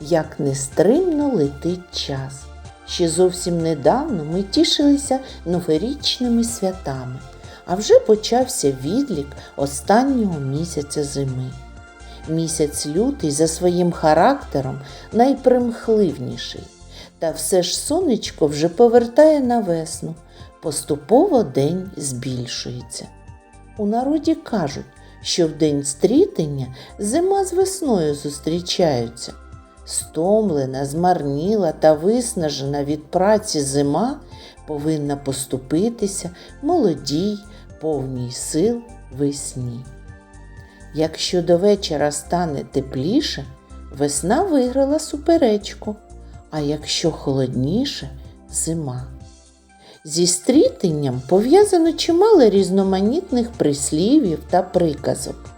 як нестримно летить час. Ще зовсім недавно ми тішилися новорічними святами, а вже почався відлік останнього місяця зими. Місяць лютий за своїм характером найпримхливніший. Та все ж сонечко вже повертає на весну, поступово день збільшується. У народі кажуть, що в день стрітення зима з весною зустрічаються. Стомлена, змарніла та виснажена від праці зима повинна поступитися молодій, повній сил весні. Якщо до вечора стане тепліше, весна виграла суперечку, а якщо холодніше зима. Зі стрітенням пов'язано чимало різноманітних прислів'їв та приказок.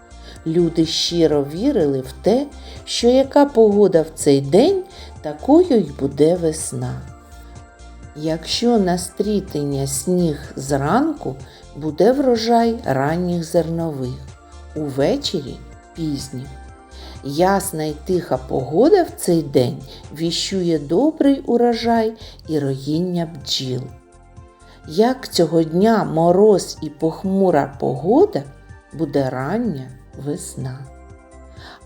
Люди щиро вірили в те, що яка погода в цей день, такою й буде весна. Якщо на стрітення сніг зранку, буде врожай ранніх зернових, увечері пізніх. Ясна й тиха погода в цей день віщує добрий урожай і роїння бджіл. Як цього дня мороз і похмура погода, буде рання весна.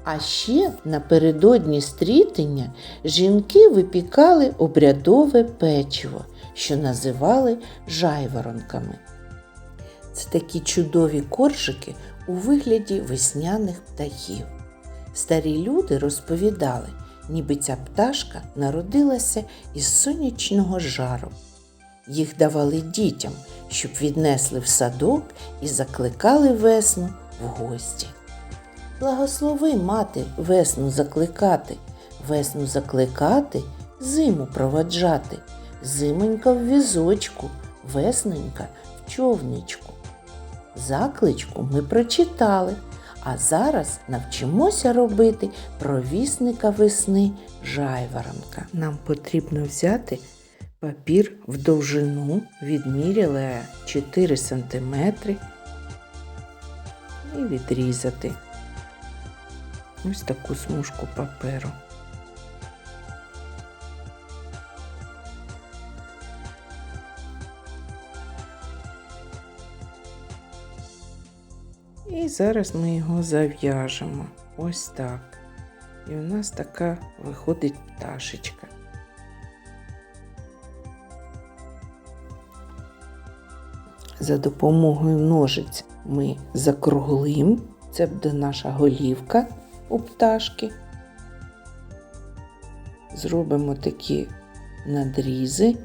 А ще напередодні стрітення жінки випікали обрядове печиво, що називали жайворонками. Це такі чудові коржики у вигляді весняних птахів. Старі люди розповідали, ніби ця пташка народилася із сонячного жару. Їх давали дітям, щоб віднесли в садок і закликали весну в гості. Благослови мати весну закликати, весну закликати, зиму проводжати, зимонька в візочку, весненька в човничку. Закличку ми прочитали, а зараз навчимося робити провісника весни жайворонка. Нам потрібно взяти папір в довжину, відміряли 4 см і відрізати ось таку смужку паперу. І зараз ми його зав'яжемо. Ось так. І у нас така виходить пташечка. За допомогою ножиць ми закруглим. Це буде наша голівка у пташки. Зробимо такі надрізи,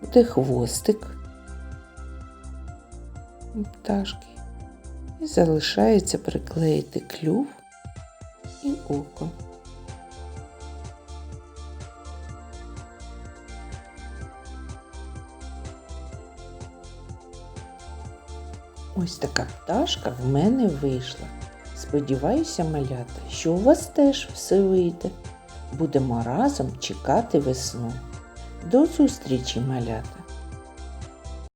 буде хвостик у пташки. І залишається приклеїти клюв і око. Ось така пташка в мене вийшла. Сподіваюся, малята, що у вас теж все вийде. Будемо разом чекати весну. До зустрічі, малята!